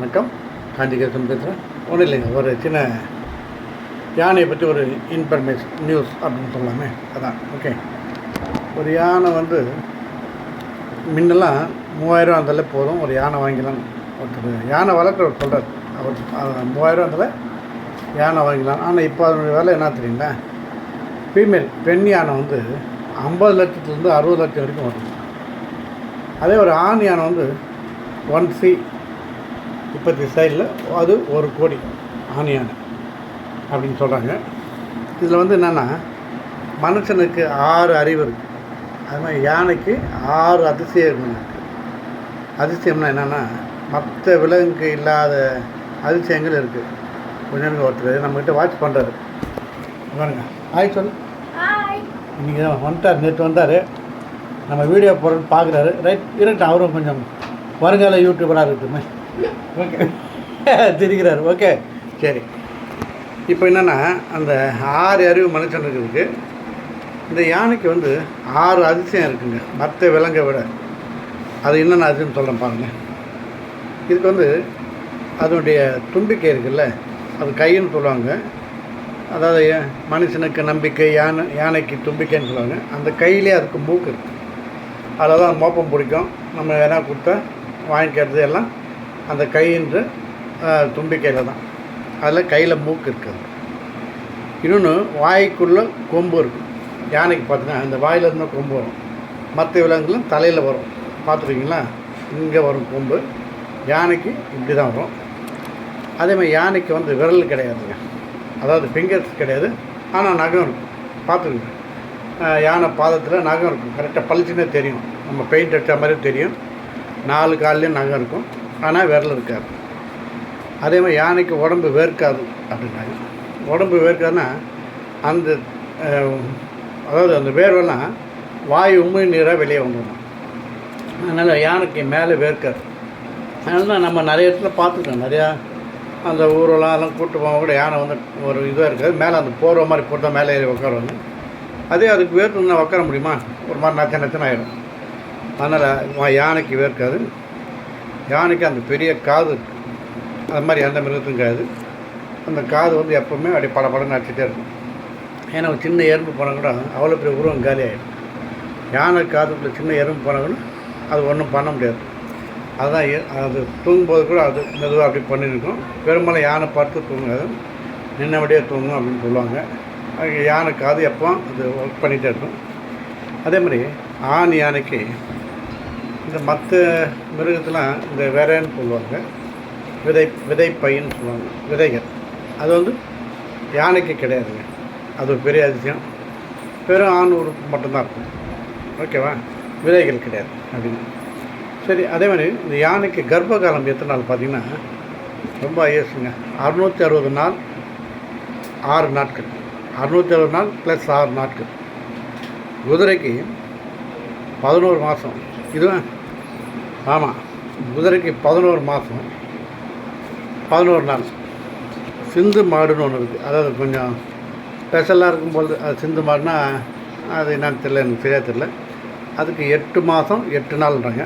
வணக்கம். காஞ்சிகேசன் பேசுகிறேன் ஒன்றும் இல்லைங்க ஒரு சின்ன யானையை பற்றி ஒரு இன்ஃபர்மேஷன் நியூஸ் அப்படின்னு சொல்லலாமே அதான் ஓகே ஒரு யானை வந்து முன்னெல்லாம் மூவாயிரம் இருந்தாலே போதும் ஒரு யானை வாங்கிக்கலாம் ஒருத்தர் யானை வளர்க்குறவர் சொல்கிறார் அவர் மூவாயிரம் இருந்தால் யானை வாங்கிக்கலாம் ஆனால் இப்போ அதனுடைய வேலை என்ன தெரியுங்களா? ஃபீமேல் பெண் யானை வந்து ஐம்பது லட்சத்துலேருந்து அறுபது லட்சம் வரைக்கும் வரும் அதே ஒரு ஆண் யானை வந்து ஒன் சி இப்போத்தி சைடில் அது ஒரு கோடி ஆண் யானை அப்படின்னு சொல்கிறாங்க. இதில் வந்து என்னென்னா மனுஷனுக்கு ஆறு அறிவு இருக்குது அது மாதிரி யானைக்கு ஆறு அதிசயங்கள் இருக்குது அதிசயம்னா என்னென்னா மற்ற விலங்குக்கு இல்லாத அதிசயங்கள் இருக்குது கொஞ்ச நேரம் ஒருத்தர் நம்மக்கிட்ட வாட்ச் பண்ணுறாரு பாருங்க ஹாய் இன்றைக்கி தான் வந்துட்டார் நேற்று வந்தார். நம்ம வீடியோ போடுறோன்னு பார்க்குறாரு. ரைட் இருக்கட்டும் அவரும் கொஞ்சம் வருங்கால யூடியூபராக இருக்கட்டுமே. ஓகே திரிகிறார். ஓகே சரி. இப்போ என்னென்னா அந்த ஆறு அறிவு மனுஷனுக்கு இருக்குது இந்த யானைக்கு வந்து ஆறு அதிசயம் இருக்குங்க. மற்ற விலங்கை விட. அது என்னென்ன அதிசயம் சொல்கிறேன் பாருங்கள் இதுக்கு வந்து அதனுடைய தும்பிக்கை இருக்குல்ல. அது கைன்னு சொல்லுவாங்க. அதாவது மனுஷனுக்கு நம்பிக்கை யானை யானைக்கு தும்பிக்கைன்னு சொல்லுவாங்க. அந்த கையிலே அதுக்கு மூக்கு இருக்குது அதில் தான் மோப்பம் பிடிக்கும். நம்ம எதனா கொடுத்தா வாங்கிக்கிறது எல்லாம் அந்த கையின்ற தும்பிக்கையில் தான். அதில் கையில் மூக்கு இருக்குது. இன்னொன்று வாய்க்குள்ளே கொம்பு இருக்கும். யானைக்கு பார்த்தீங்கன்னா அந்த வாயிலிருந்து கொம்பு வரும். மற்ற விலங்குகளும் தலையில் வரும். பார்த்துருக்கீங்களா? இங்கே வரும் கொம்பு. யானைக்கு இப்படி தான் வரும். அதே மாதிரி யானைக்கு வந்து விரல் கிடையாதுங்க. அதாவது ஃபிங்கர்ஸ் கிடையாது. ஆனால் நகம் இருக்கும். பார்த்துருங்க யானை பாதத்தில் நகம் இருக்கும். கரெக்டாக பளிச்சுன்னே தெரியும். நம்ம பெயிண்ட் அடித்த மாதிரி தெரியும். நாலு கால்லேயும் நகம் இருக்கும். ஆனால் விரல் இருக்காது. அதே மாதிரி யானைக்கு உடம்பு வேர்க்காது அப்படின்னாங்க. உடம்பு வேர்க்காதுன்னா அந்த அதாவது அந்த வேர்வெல்லாம் வாய் உண்மை நீராக வெளியே வந்துடும் அதனால் யானைக்கு மேலே வேர்க்காது. அதனால தான் நம்ம நிறைய இடத்துல பார்த்துருக்கோம். நிறையா அந்த ஊரெல்லாம் எல்லாம் கூட்டு போக கூட யானை வந்து ஒரு இதாக இருக்காது. மேலே அந்த போர்வை மாதிரி போட்டால் மேலே ஏறி உட்காருவாங்க அதே அதுக்கு வேர்க்கணும்னா உட்கார முடியுமா? ஒரு மாதிரி நச்ச நச்சன ஆகிடும் அதனால் யானைக்கு வேர்க்காது. யானைக்கு அந்த பெரிய காது அது மாதிரி எந்த மிருகத்துக்கும் காது அந்த காது வந்து எப்போவுமே அப்படியே பட படம் அடிச்சுட்டே இருக்கும். ஏன்னா ஒரு சின்ன எறும்பு போனால் கூட அவ்வளோ பெரிய உருவம் காலியாகிடும் யானை காதுக்குள்ள சின்ன எறும்பு போனால் கூட அது ஒன்றும் பண்ண முடியாது. அதுதான் அது தூங்கும்போது கூட அது மெதுவாக அப்படி பண்ணியிருக்கும் பெரும்பாலும் யானை பார்த்து தூங்காது. நின்னபடியே தூங்கும் அப்படின்னு சொல்லுவாங்க. யானை காது எப்போ அது ஒர்க் பண்ணிகிட்டே இருக்கும். அதே மாதிரி ஆண் யானைக்கு இந்த மற்ற மிருகத்தெலாம் இந்த விரைன்னு சொல்லுவாங்க. விதை விதை பையன்னு சொல்லுவாங்க. விதைகள். அது வந்து யானைக்கு கிடையாதுங்க. அது ஒரு பெரிய அதிசயம். வெறும் ஆண் உறுப்பு மட்டும்தான் இருக்கும். ஓகேவா? விதைகள் கிடையாது அப்படின்னு. சரி அதே மாதிரி இந்த யானைக்கு கர்ப்ப காலம் எத்தனை நாள் பார்த்தீங்கன்னா ரொம்ப ஐஎஸ்ங்க அறுநூற்றி அறுபது நாள் ஆறு நாட்கள். அறுநூற்றி அறுபது நாள் ப்ளஸ் ஆறு நாட்கள். குதிரைக்கு பதினோரு மாதம் இதுவும் ஆமாம் குதிரைக்கு பதினோரு மாதம் பதினோரு நாள். சிந்து மாடுன்னு ஒன்று இருக்குது அதாவது கொஞ்சம் ஸ்பெஷலாக இருக்கும்போது அது சிந்து மாடுனா அது என்னன்னு தெரியல எனக்கு சரியாக தெரியல. அதுக்கு எட்டு மாதம் எட்டு நாள்ன்றாங்க.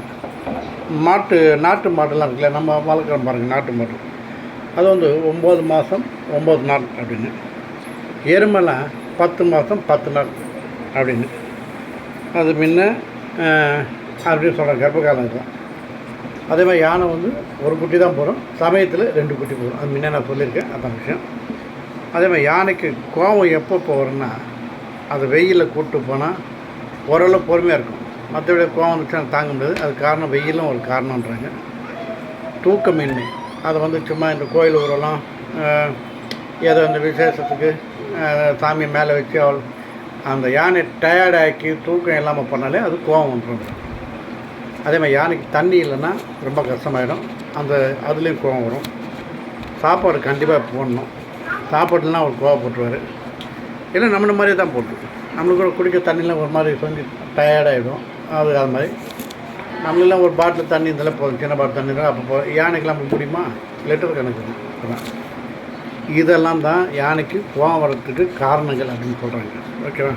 மாட்டு நாட்டு மாடுலாம் இருக்குல்ல நம்ம வளர்க்குறோம் பாருங்கள் நாட்டு மாடு. அது வந்து ஒம்பது மாதம் ஒம்பது நாள் அப்படின்னு. எருமெல்லாம் பத்து மாதம் பத்து நாள் அப்படின்னு. அது முன்ன அப்படின்னு சொல்கிறேன் கர்ப்பகாலம் இதெல்லாம் அதே மாதிரி யானை வந்து ஒரு குட்டி தான் போகிறோம் சமயத்தில் ரெண்டு குட்டி போகிறோம் அது முன்னே நான் சொல்லியிருக்கேன். அதான் விஷயம். அதே மாதிரி யானைக்கு கோவம் எப்போ போகிறோன்னா அது வெயிலில் கூப்பிட்டு போனால் ஓரளவு பொறுமையாக இருக்கும். மற்றபடி கோவம் வந்துச்சுன்னா தாங்க முடியாது. அது காரணம் வெயிலும் ஒரு காரணன்றாங்க தூக்கமின்மை அதை வந்து சும்மா இந்த கோயில் ஊரெல்லாம் ஏதோ இந்த விசேஷத்துக்கு சாமி மேலே வச்சு அவள் அந்த யானை டயர்டாக்கி தூக்கம் இல்லாமல் பண்ணாலே அது கோவம் வந்துடும் அதே மாதிரி யானைக்கு தண்ணி இல்லைன்னா ரொம்ப கஷ்டமாயிடும். அந்த அதுலேயும் கோவம் வரும். சாப்பாடு கண்டிப்பாக போடணும். சாப்பாடுலாம் அவர் கோவப்பட்டுருவார். இல்லை நம்மள மாதிரியே தான் போட்டு. நம்மளுக்கு கூட குடிக்க தண்ணிலாம் ஒரு மாதிரி கொஞ்சம் டயர்டாகிடும் அது அது மாதிரி. நம்மளெல்லாம் ஒரு பாட்டில் தண்ணி இருந்தாலும் போதும். சின்ன பாட்டில் தண்ணி தான் அப்போ போ யானைக்கெல்லாம் முடியுமா லிட்டர் கணக்கு தான். அதான். இதெல்லாம் தான் யானைக்கு கோவம் வர்றதுக்கு காரணங்கள் அப்படின்னு சொல்கிறாங்க ஓகேவா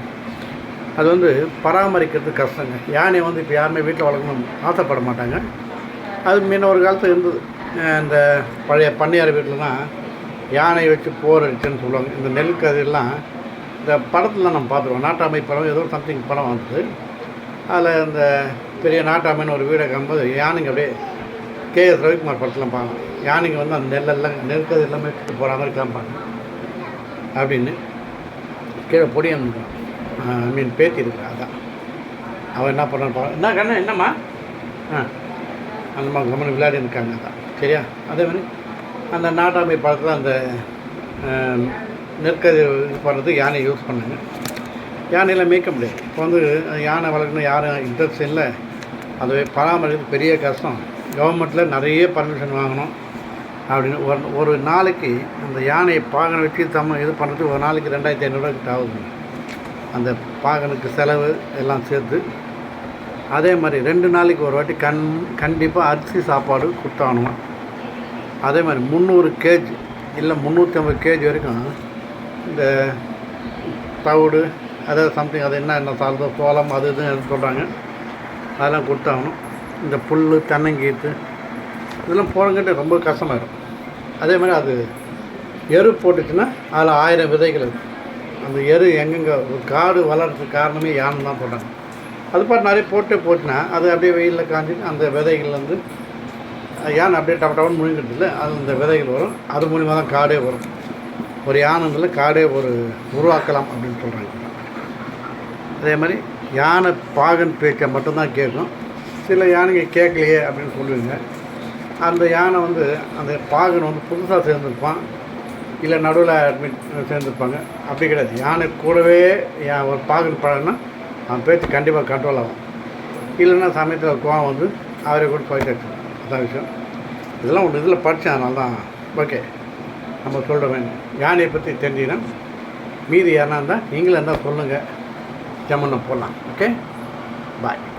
அது வந்து பராமரிக்கிறது கஷ்டங்க. யானை வந்து இப்போ யாருமே வீட்டில் வளர்க்கணும் ஆசைப்பட மாட்டாங்க. அது முன்ன ஒரு காலத்தில் இருந்தது. இந்த பழைய பண்ணையார் வீட்டிலலாம் யானை வச்சு போர் அடிச்சுன்னு சொல்லுவாங்க. இந்த நெல் கதிரெல்லாம் இந்த படத்தில் நம்ம பார்த்துருவோம். நாட்டாமை படம் ஏதோ சம்திங் படம் வந்தது. அதில் இந்த பெரிய நாட்டாமைன்னு ஒரு வீடை காணும்போது யானைங்க அப்படியே கேஎஸ் ரவிக்குமார் படத்தில் பார்க்கலாம். யானைங்க வந்து அந்த நெல்லெல்லாம் நெல் கதிர் எல்லாமே போகிற மாதிரி காமிப்பாங்க அப்படின்னு கீழே பொடியன் ஐ மீன் பேத்தி இருக்கிறா அதான் அவன் என்ன பண்ணான்னு என்ன கண்ணா என்னம்மா? ஆ அந்தம்மா கம்மன் விளையாடி இருக்காங்க அதான். சரியா? அதே மாதிரி அந்த நாட்டாமை படத்தில் அந்த நெற்கதி இது பண்ணுறதுக்கு யானை யூஸ் பண்ணாங்க. யானையெல்லாம் மேய்க்க முடியாது. இப்போ வந்து யானை வளர்க்கணும் யாரும் இன்ட்ரெஸ்ட் இல்லை. அது பராமரிக்கிறது பெரிய கஷ்டம். கவர்மெண்ட்டில் நிறைய பர்மிஷன் வாங்கணும். அப்படின்னு ஒரு ஒரு நாளைக்கு அந்த யானையை பாகனை வச்சு தம்ம இது பண்ணுறதுக்கு ஒரு நாளைக்கு ரெண்டாயிரத்தி ஐநூறுரூவா கிட்ட ஆகுது அந்த பாகனுக்கு செலவு எல்லாம் சேர்த்து அதே மாதிரி ரெண்டு நாளைக்கு ஒரு வாட்டி கண் கண்டிப்பாக அரிசி சாப்பாடு கொடுத்தாகணுமா அதே மாதிரி முந்நூறு கேஜ் இல்லை முந்நூற்றி ஐம்பது கேஜி வரைக்கும் இந்த தவிடு அதாவது சம்திங் அது என்ன என்ன சால்தோ சோளம் அது இதுன்னு சொல்கிறாங்க அதெல்லாம் கொடுத்தாகணும் இந்த புல் தென்னங்கீத்து இதெல்லாம் போகிறங்கிட்ட ரொம்ப கஷ்டமாயிடும் அதே மாதிரி அது எரு போட்டுச்சுன்னா அதில் ஆயிரம் விதைகள் இருக்குது அந்த எரு எங்கெங்கே ஒரு காடு வளர்கிறதுக்கு காரணமே யானை தான் போட்டாங்க. அது பாட்டு நிறைய போட்டே போட்டுனா அது அப்படியே வெயிலில் காஞ்சி அந்த விதைகள்லேருந்து யானை அப்படியே டப்ப டப்பன்னு முழுங்கிட்டு இல்லை அது அந்த விதைகள் வரும். அது மூலிமா தான் காடே வரும். ஒரு யானைல காடே ஒரு உருவாக்கலாம் அப்படின்னு சொல்கிறாங்க அதே மாதிரி யானை பாகன் பேச்சை மட்டும்தான் கேட்கும். சில யானைங்க கேட்கலையே அப்படின்னு சொல்லுவீங்க. அந்த யானை வந்து அந்த பாகன் வந்து புதுசாக சேர்ந்துருப்பான். இல்லை நடுவில் அட்மிட் சேர்ந்துருப்பாங்க. அப்படி கிடையாது. யானை கூடவே யா- ஒரு பார்க்குற பழகுனா அவன் பேச்சு கண்டிப்பாக கண்ட்ரோல் ஆகும். இல்லைன்னா சமயத்தில் கோவம் வந்து அவரை கூட போயிட்டு அதான் விஷயம். இதெல்லாம் ஒன்று இதில் படித்தேன் அதனால தான் ஓகே நம்ம சொல்கிறோம் யானையை பற்றி தெரிஞ்சுன்னா மீதி யாரா இருந்தால் நீங்களும் இருந்தால் சொல்லுங்கள் ஜம்முன்னு போடலாம் ஓகே பாய்